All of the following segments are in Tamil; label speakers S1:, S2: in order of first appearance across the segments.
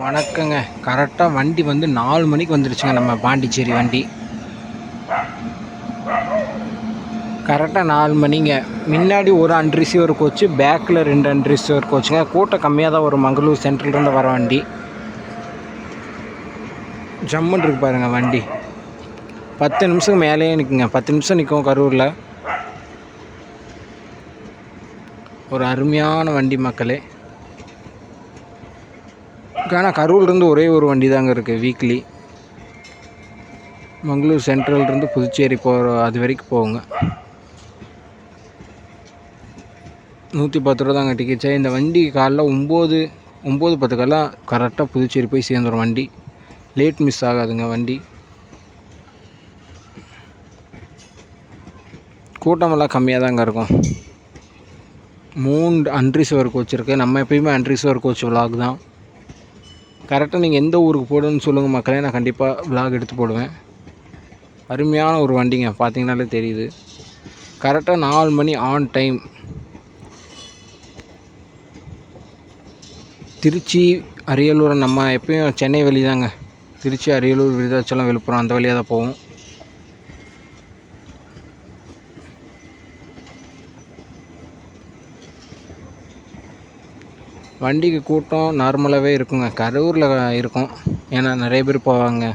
S1: வணக்கங்க. கரெக்டாக வண்டி வந்து நாலு மணிக்கு வந்துருச்சுங்க நம்ம பாண்டிச்சேரி வண்டி. கரெக்டாக நாலு மணிங்க. முன்னாடி ஒரு அன்ரிசீவர் கோச்சு பேக்கில் ரெண்டு அன்ரிசீவர் கோச்சுங்க கூட்டம் கம்மியாக தான் வரும். மங்களூர் சென்ட்ரல்லேருந்து வர வண்டி. ஜம்முன்னு இருக்கு பாருங்க வண்டி. பத்து நிமிஷம் மேலேயே நிற்குங்க பத்து நிமிஷம் நிற்கும் கரூரில். ஒரு அருமையான வண்டி மக்களே. ஆனால் கரூர்லேருந்து ஒரே ஒரு வண்டி தாங்க இருக்குது வீக்லி மங்களூர் சென்ட்ரல்லேருந்து புதுச்சேரி போகிற அது வரைக்கும் போகுங்க. நூற்றி பத்து ரூபா தாங்க டிக்கெட்ஸே இந்த வண்டி காலைல ஒம்பது ஒம்பது பத்துக்கெல்லாம் கரெக்டாக புதுச்சேரி போய் சேர்ந்துடும் வண்டி. லேட் மிஸ் ஆகாதுங்க வண்டி. கூட்டமெல்லாம் கம்மியாக தாங்க இருக்கும். மூணு அன்ரிசர்வர் கோச் இருக்குது நம்ம எப்பயுமே அன்ரிசர்வர் கோச் விலாக் தான். கரெக்டாக நீங்கள் எந்த ஊருக்கு போடணும்னு சொல்லுங்கள் மக்களே. நான் கண்டிப்பாக விலாக் எடுத்து போடுவேன். அருமையான ஒரு வண்டிங்க. பார்த்தீங்கனாலே தெரியுது. கரெக்டாக நாலு மணி ஆன் டைம் திருச்சி அரியலூர் நம்ம எப்பயும் சென்னை வழி தாங்க திருச்சி அரியலூர் விருதாச்சலம் விழுப்புரம் அந்த வழியாக தான் போவோம். வண்டிக்கு கூட்டம் நார்மலாகவே இருக்குங்க. கரூரில் இருக்கும். ஏன்னா நிறைய பேர் போவாங்க.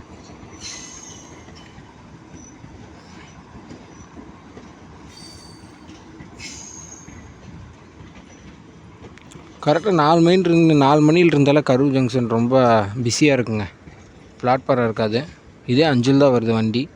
S1: கரெக்டாக நாலு மணி இருந்து நாலு மணியில் இருந்தாலே கரூர் ஜங்ஷன் ரொம்ப பிஸியாக இருக்குங்க. பிளாட்ஃபாரம் இருக்காது. இதே அஞ்சில் தான் வருது வண்டி.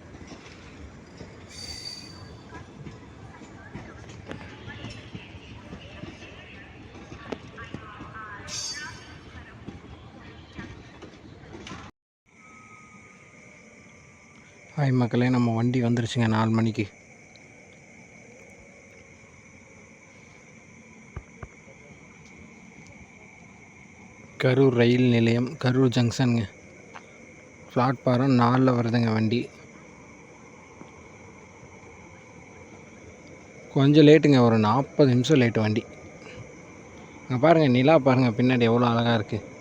S1: ஹாய் மக்களே நம்ம வண்டி வந்துருச்சுங்க நாலு மணிக்கு. கரூர் ரயில் நிலையம் கரூர் ஜங்ஷனுங்க. பிளாட்ஃபாரம் நாலில் வருதுங்க வண்டி. கொஞ்சம் லேட்டுங்க ஒரு நாற்பது நிமிஷம் லேட்டு வண்டி. அங்கே பாருங்கள் நிலா பாருங்கள் பின்னாடி எவ்வளோ அழகாக இருக்குது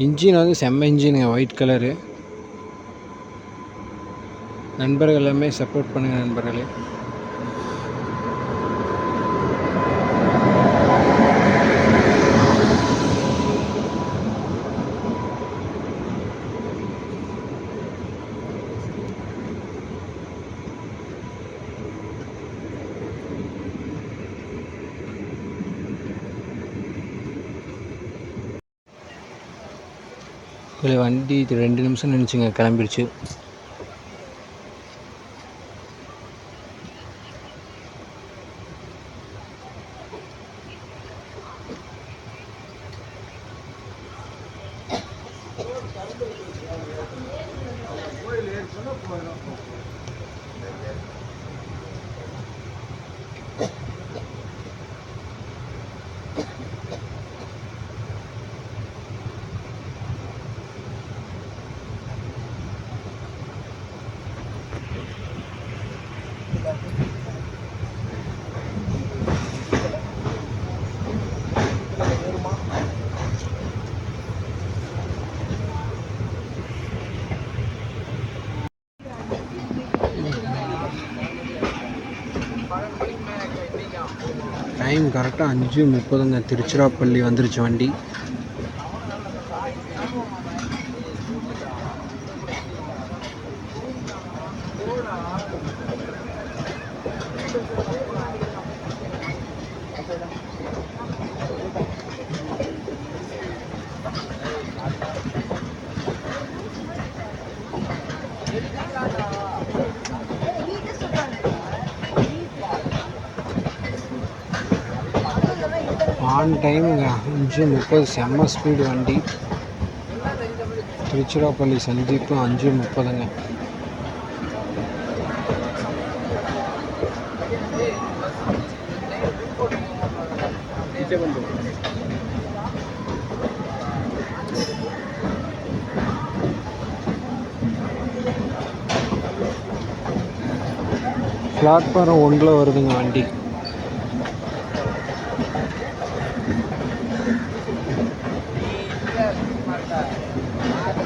S1: இன்ஜின் வந்து செம்ம இன்ஜினுங்க ஒயிட் கலரு நண்பர்கள் எல்லாமே சப்போர்ட் பண்ணுங்கள் நண்பர்களே. இல்லை வண்டி இது ரெண்டு நிமிஷம் நினச்சிங்க கிளம்பிடுச்சு. டைம் கரெக்டாக அஞ்சு முப்பதுங்க. திருச்சிராப்பள்ளி வந்துருச்சு வண்டி. ஆன் டைமுங்க அஞ்சு முப்பது செம்ம ஸ்பீடு வண்டி. திருச்சிராப்பள்ளி சந்திப்பு அஞ்சு முப்பதுங்க. பிளாட்ஃபாரம் ஒன்றில் வருதுங்க வண்டி. Tá.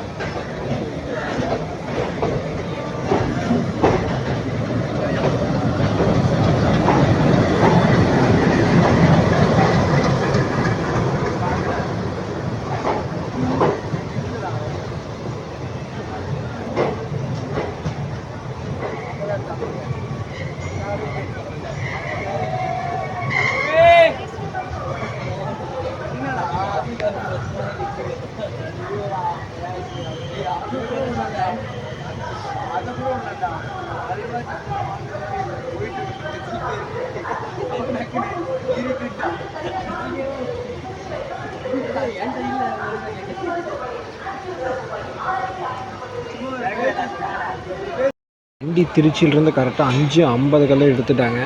S1: திருச்சியிலேருந்து கரெக்டாக அஞ்சு ஐம்பதுக்கெல்லாம் எடுத்துட்டாங்க.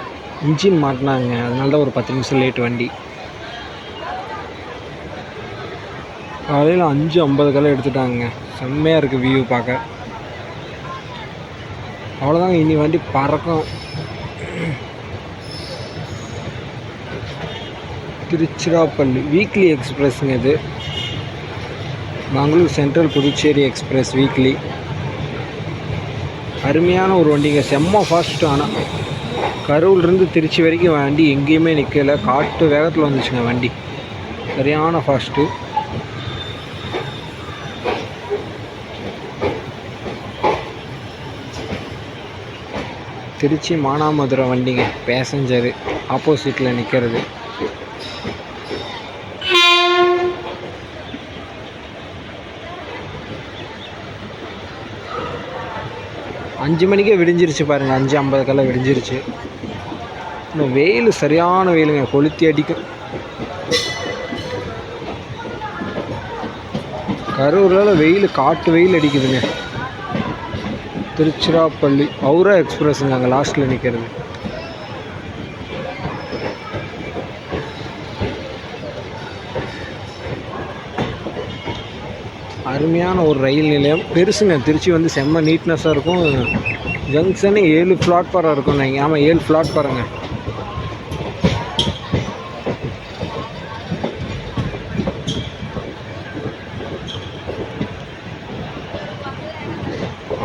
S1: இன்ஜின் மாட்டினாங்க. அதனால தான் ஒரு பத்து நிமிஷம் லேட் வண்டி. காலையில் அஞ்சு ஐம்பதுக்கெல்லாம் எடுத்துட்டாங்க. செம்மையாக இருக்குது வியூ பார்க்க. அவ்வளோதாங்க இனி வண்டி பறக்கும். திருச்சிராப்பள்ளி வீக்லி எக்ஸ்பிரஸ்ங்க இது. Mangalore central Puducherry express weekly அருமையான ஒரு வண்டிங்க. செம்ம ஃபாஸ்ட்டு ஆனால் கரூர்லேருந்து திருச்சி வரைக்கும் வண்டி எங்கேயுமே நிற்கலை காட்டு வேகத்தில் வந்துச்சுங்க வண்டி. சரியான ஃபாஸ்ட்டு திருச்சி மானாமதுரை வண்டிங்க. பேசஞ்சரு ஆப்போசிட்டில் நிற்கிறது அஞ்சு மணிக்கே விடிஞ்சிருச்சு பாருங்கள் அஞ்சு ஐம்பதுக்கெல்லாம் விடிஞ்சிருச்சு. இன்னும் வெயில் சரியான வெயிலுங்க. கொளுத்தி அடிக்கும் கரூரில் வெயில் காட்டு வெயில் அடிக்குதுங்க. திருச்சிராப்பள்ளி ஔரா எக்ஸ்பிரஸுங்க அங்கே லாஸ்ட்டில் நிற்கிறது அருமையான ஒரு ரயில் நிலையம். பெருசுங்க திருச்சி வந்து செம்ம நீட்னஸாக இருக்கும். ஜங்ஷனு ஏழு பிளாட்ஃபாரம் இருக்கும் நீங்கள் ஆமாம் ஏழு பிளாட்ஃபாரங்க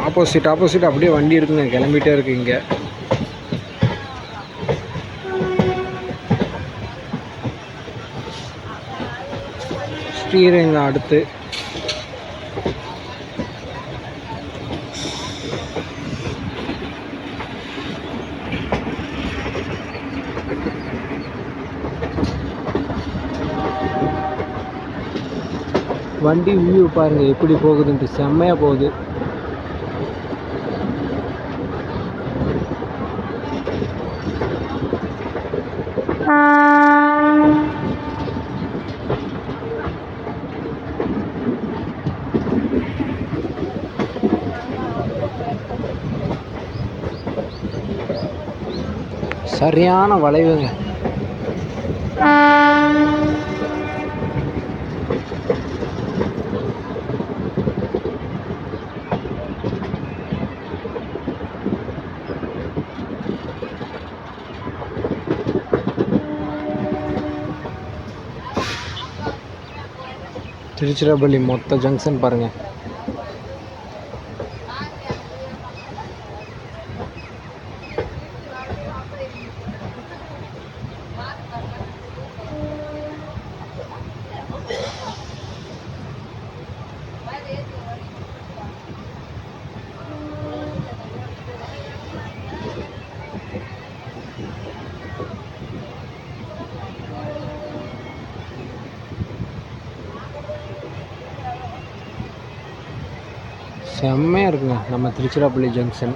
S1: ஆப்போசிட் ஆப்போசிட் அப்படியே வண்டி இருக்குங்க. கிளம்பிட்டே இருக்கு இங்கே. ஸ்ரீரங்கம் அடுத்து. வண்டி வியூ பாருங்க எப்படி போகுதுன்ட்டு. செம்மையாக போகுது. சரியான வளைவுங்க. திருச்சிராப்பள்ளி மொத்த ஜங்ஷன் பாருங்கள் செம்மையாக இருக்குங்க. நம்ம திருச்சிராப்பள்ளி ஜங்ஷன்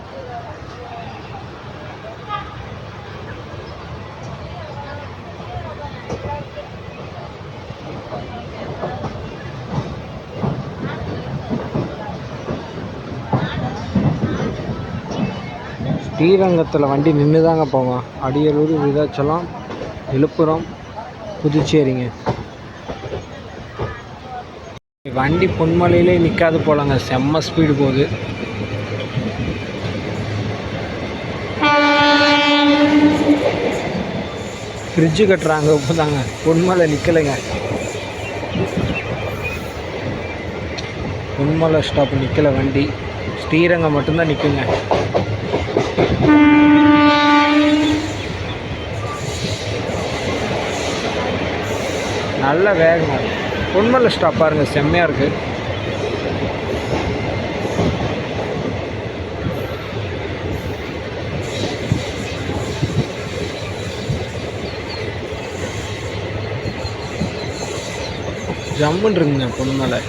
S1: ஸ்ரீரங்கத்தில் வண்டி நின்று தாங்க போவோம் அடியலூர் விருதாச்சலம் விழுப்புரம் புதுச்சேரிங்க. வண்டி பொன்மலையிலே நிற்காது போலங்க. செம்ம ஸ்பீடு போகுது. ஃப்ரிட்ஜு கட்டுறாங்க இப்போதாங்க. பொன்மலை நிற்கலைங்க பொன்மலை ஸ்டாப் நிற்கலை வண்டி. ஸ்ரீரங்கம் மட்டும்தான் நிற்குங்க நல்ல வேகமாக பொன்மலை ஸ்டாப் பாருங்க செம்மையாக இருக்குது ஜம்முன்னு இருக்குங்க பொன்மலை.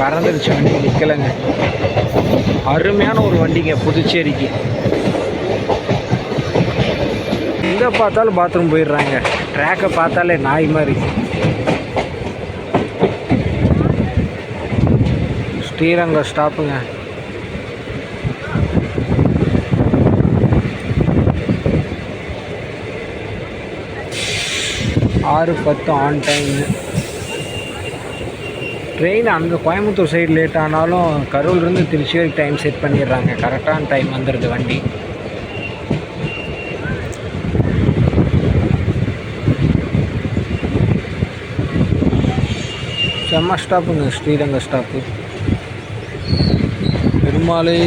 S1: பறந்துருச்சு வண்டி நிற்கலைங்க அருமையான ஒரு வண்டிங்க புதுச்சேரிக்கு. எங்கே பார்த்தாலும் பாத்ரூம் போயிடுறாங்க. ட்ராக்கை பார்த்தாலே நாய் மாதிரி. ஸ்ரீரங்கம் ஸ்டாப்புங்க ஆறு பத்து ஆன் டைம்னு ட்ரெயின் அங்கே கோயம்புத்தூர் சைடு லேட் ஆனாலும் கரூர்லேருந்து திருச்சி வரைக்கும் டைம் செட் பண்ணிடுறாங்க கரெக்டான டைம் வந்துடுது வண்டி. செம்ம ஸ்டாப்புங்க ஸ்ரீரங்க ஸ்டாப்பு பெருமாளே.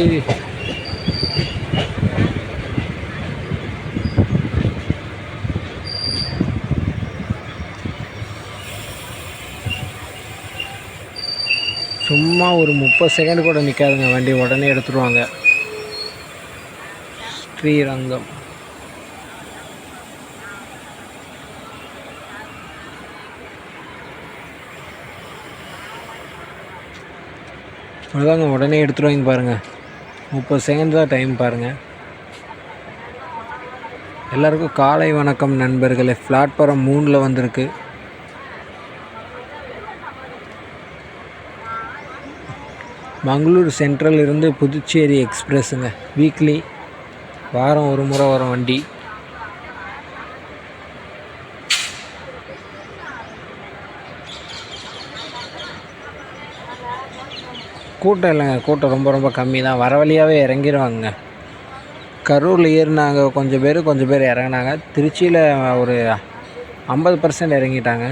S1: சும்மா ஒரு முப்பது செகண்ட் கூட நிற்காதுங்க வண்டி உடனே எடுத்துருவாங்க. ஸ்ரீரங்கம். அதாங்க உடனே எடுத்துருவாங்க பாருங்கள் முப்பது செகண்ட் தான் டைம் பாருங்கள் எல்லாருக்கும் காலை வணக்கம் நண்பர்களே. பிளாட்ஃபாரம் மூணில் வந்திருக்கு. மங்களூர் சென்ட்ரல் இருந்து புதுச்சேரி எக்ஸ்பிரஸுங்க வீக்லி வாரம் ஒரு முறை வரும் வண்டி. கூட்டம் இல்லைங்க கூட்டம் ரொம்ப ரொம்ப கம்மி தான். வர வழியாகவே இறங்கிடுவாங்க கரூரில் ஏறினாங்க கொஞ்சம் பேர் கொஞ்சம் பேர் இறங்குனாங்க. திருச்சியில் ஒரு ஐம்பது பர்சன்ட் இறங்கிட்டாங்க.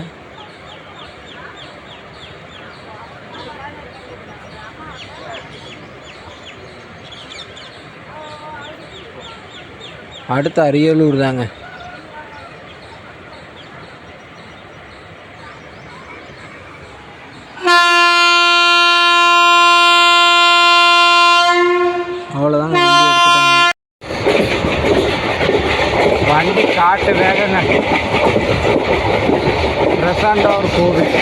S1: அடுத்து அரியலூர் தாங்க. அவ்வளோதாங்க வண்டி எடுத்துட்டாங்க. வண்டி காட்டு வேகங்க. பிரசாண்டவர் கோவில்.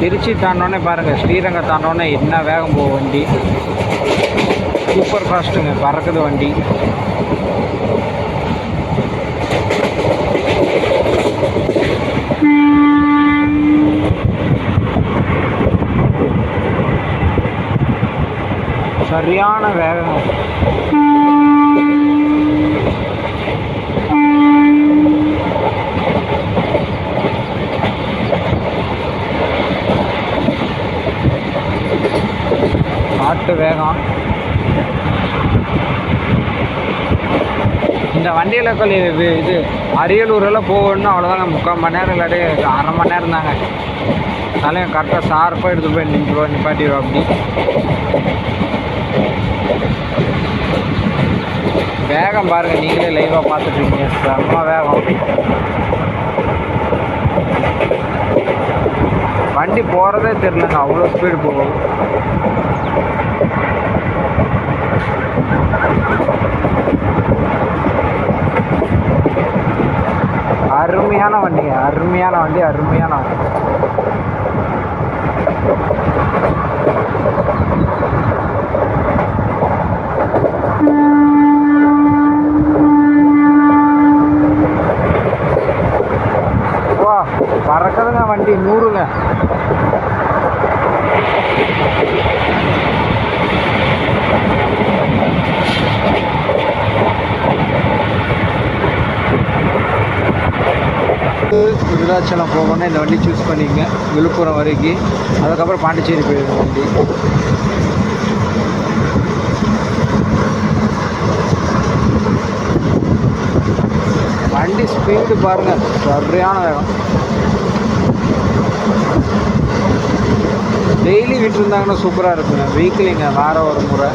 S1: திருச்சி தாண்டோன்னே பாருங்கள் ஸ்ரீரங்கம் தாண்டோன்னே என்ன வேகம் போகும் வண்டி. ஃபாஸ்ட்டுங்க பறக்குது வண்டி சரியான வேகம் காட்டு வேகம் இந்த வண்டியில் கொல்லி இது இது அரியலூரெல்லாம் போகணும்னா அவ்வளோதாங்க முக்கால் மணி நேரம் இல்லாட்டி அரை மணி நேரம் தாங்க அதனால கரெக்டாக ஷார்ப்பாக எடுத்து போய் நின்றுவோம் நிப்பாட்டிடுவோம் அப்படி. வேகம் பாருங்கள் நீங்களே லைவாக பார்த்துட்ருக்கீங்க செம்ம வேகம். வண்டி போகிறதே தெரிலங்க அவ்வளோ ஸ்பீடு போகும். அருமையான வண்டிங்க அருமையான வண்டி அருமையான வண்டி. வா பறக்குதுங்க வண்டி நூறுங்க. விருதாச்சலம் போகணும்னா இந்த வண்டி சூஸ் பண்ணிக்கங்க விழுப்புரம் வரைக்கும் அதுக்கப்புறம் பாண்டிச்சேரி போயிடும் வண்டி. வண்டி ஸ்பீடு பாருங்க சரியான வேகம். டெய்லி விட்டுருந்தாங்கன்னா சூப்பராக இருக்குங்க. வீக்லிங்க வாரம் ஒரு முறை.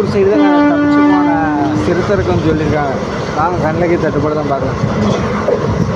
S1: அரியலூர் சைடு தான் தப்பிச்சு போன சிறுத்தை இருக்குன்னு சொல்லியிருக்காங்க. நாங்கள் கண்ணகி தட்டுப்பாடு தான் பார்க்கலாம்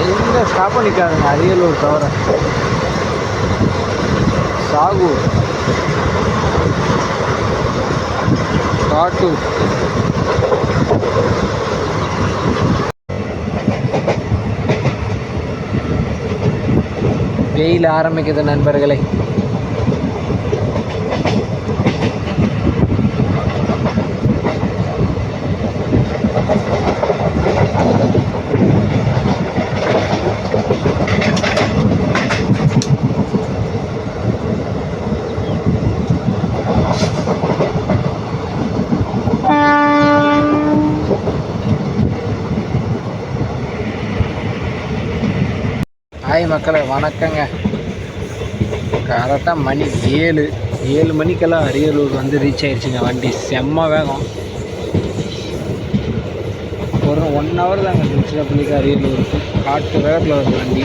S1: எந்த ஸ்டாப்பும் நிற்காதுங்க அரியலூர் தவிர சாகூர் காட்டூர் வெயில் ஆரம்பிக்குது நண்பர்களே. ஹாய் மக்களை வணக்கங்க. கரெக்டாக மணி ஏழு ஏழு மணிக்கெல்லாம் அரியலூர் வந்து ரீச் ஆயிடுச்சுங்க வண்டி செம்ம வேகம். ஒரு ஒன் ஹவர் தாங்க திருச்சிராப்பள்ளிக்கு அரியலூருக்கு. காட்டு வேகத்தில் வருது வண்டி.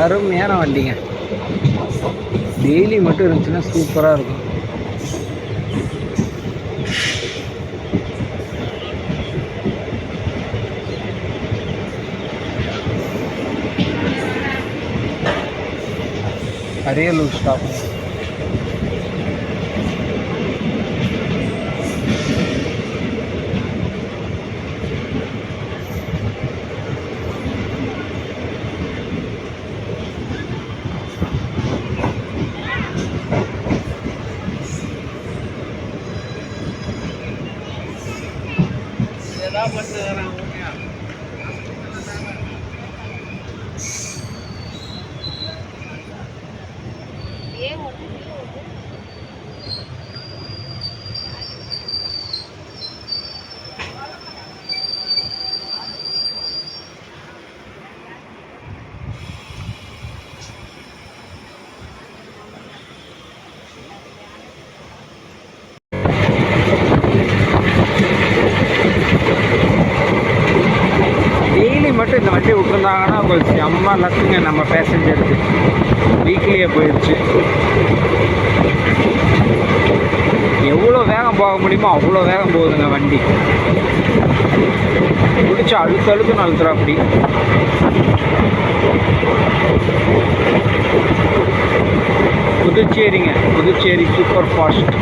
S1: அருமையான வண்டிங்க. டெய்லி மட்டும் இருந்துச்சுன்னா சூப்பராக இருக்கும். அரியலூர் ஸ்டாப் டெய்லி மட்டும் இந்த வண்டி விட்டுருந்தாங்கன்னா கொஞ்சம் லக்குங்க நம்ம பேசஞ்சருக்கு வீக்லியே போயிடுச்சு எவ்வளோ வேகம் போக முடியுமோ அவ்வளோ வேகம் போகுதுங்க வண்டி. பிடிச்சி அழுத்து அழுத்து அழுத்துறா அப்படி. புதுச்சேரிங்க புதுச்சேரி சூப்பர் ஃபாஸ்ட்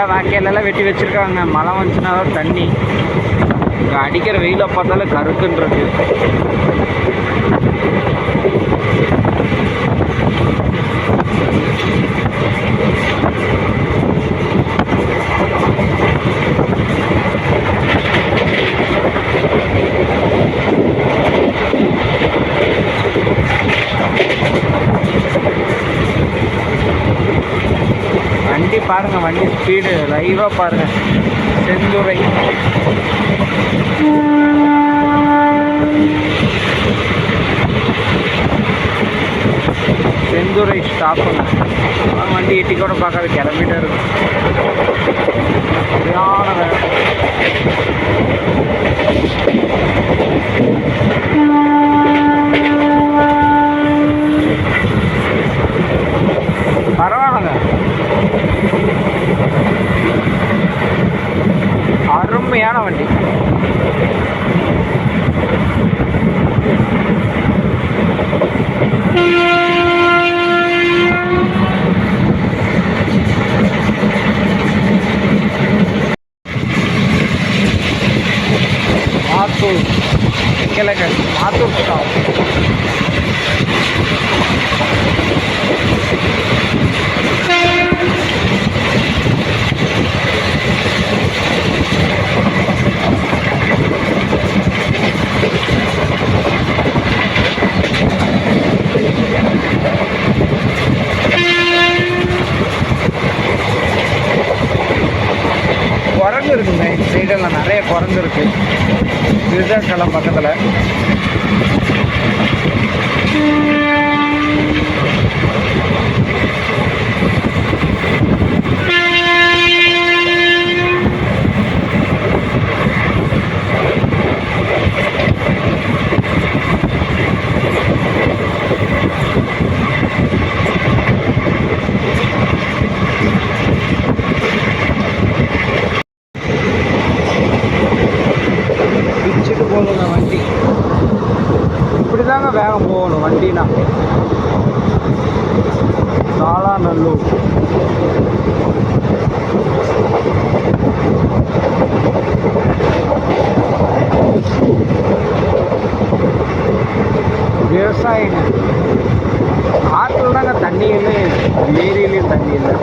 S1: எல்லாம் வாக்கையிலலாம் வெட்டி வச்சிருக்காங்க. மழை வந்துச்சுன்னா தண்ணி. இங்கே அடிக்கிற வெயிலை பார்த்தாலே கருக்குன்றது இருக்கு வண்டி பாருங்க வண்டி ஸ்பீடு லைவாக பாருங்க. செந்துறை. செந்துறை ஸ்டாப்புங்க வண்டி எட்டி கூட பார்க்காத. கிளம்பிட்டே இருக்கும் சரியான வேலை. பரவாயில்லைங்க அருமையான வண்டி மாத்தூர் கிழக்கு மாத்தூர் ஸ்டாப் குரங்கு இருக்குங்க இந்த சைடெல்லாம் நிறைய குரங்கு இருக்கு பக்கத்தில் பிச்சுட்டு போகணுங்க வண்டி இப்படி தாங்க வேகம் போகணும் வண்டினா சாலாநல்லூர் விவசாயிங்க ஆற்றுல தாங்க தண்ணி இல்லை ஏரியிலையும் தண்ணி இல்லை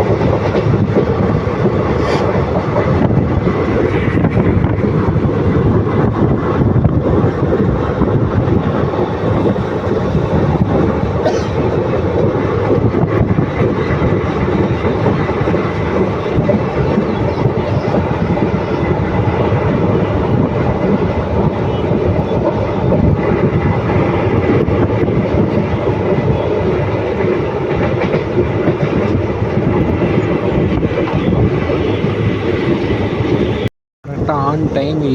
S1: கரெக்டாக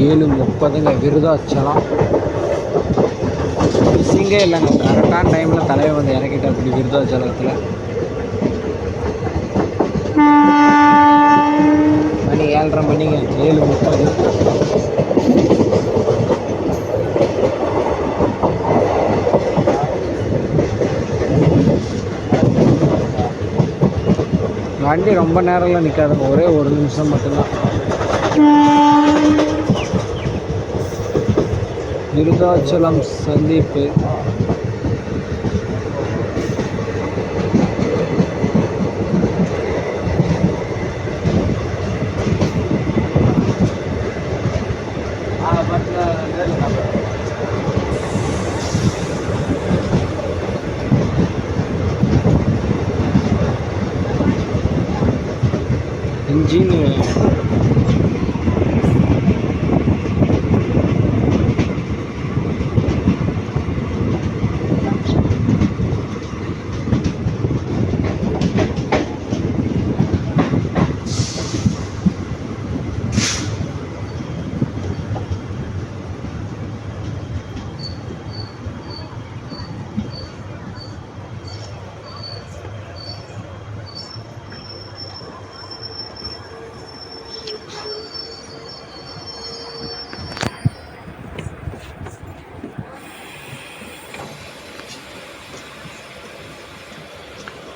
S1: ஏழு முப்பதுங்க விருதாச்சலம். மிஸ்ஸிங்கே இல்லைங்க கரெக்டான டைமில் தலைவர் வந்து இறக்கிட்டு அப்படி விருதாச்சலத்தில். மணி ஏழரை மணிங்க ஏழு முப்பது. வண்டி ரொம்ப நேரம்லாம் நிற்காதுங்க ஒரே ஒரு நிமிஷம் மட்டும்தான். விருதாச்சலம் சந்திப்பு இன்ஜின்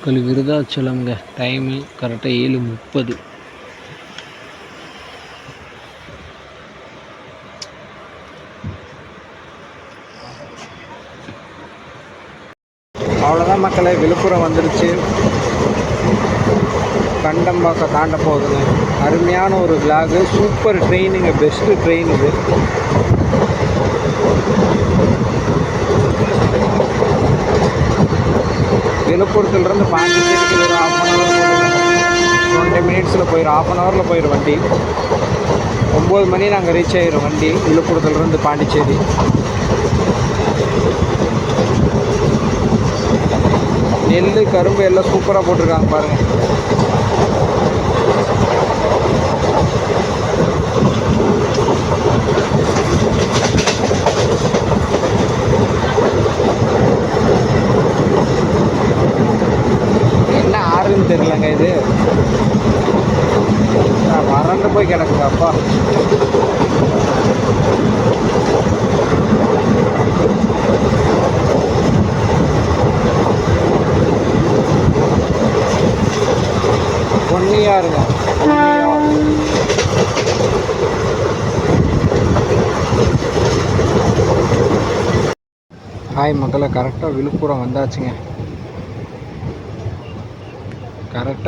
S1: கல் விருதாச்சலம்ங்க. டைமு கரெக்டாக ஏழு முப்பது. அவ்வளோதான் மக்களே விழுப்புரம் வந்துடுச்சு கண்டம்பாக்கம் தாண்ட போகுதுங்க. அருமையான ஒரு விளாகு சூப்பர் ட்ரெயினுங்க பெஸ்ட்டு ட்ரெயின் இது. விழுப்புரத்துலேருந்து பாண்டிச்சேரிக்கு ஒரு ஹாஃப் அன் ஹவர் டுவெண்ட்டி மினிட்ஸில் போயிடும். ஹாஃப் அன் ஹவரில் போயிடும் வண்டி. ஒம்பது மணி நாங்கள் ரீச் ஆகிடும் வண்டி விழுப்புரத்துலேருந்து பாண்டிச்சேரி. நெல் கரும்பு எல்லாம் சூப்பராக போட்டிருக்காங்க பாருங்கள் என்ன ஆறுன்னு இது. வறண்டு போய் கிடக்குங்க அப்பா. பொன்னியாருங்க இருங்க. ஹாய் மக்களை. கரெக்டாக விழுப்புரம் வந்தாச்சுங்க.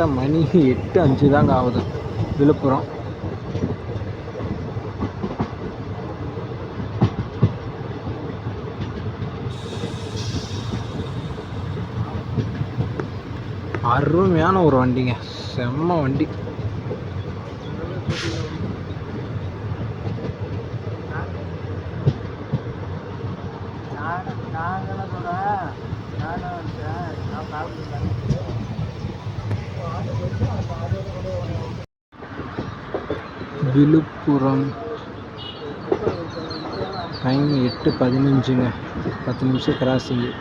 S1: கரெக்டாக மணி எட்டு அஞ்சு தாங்க ஆகுது. விழுப்புரம். அருமையான ஒரு வண்டிங்க. செம்ம வண்டி. விழுப்புரம். டைம் எட்டு பதினஞ்சுங்க. பத்து நிமிஷம் கிராசிங்கு.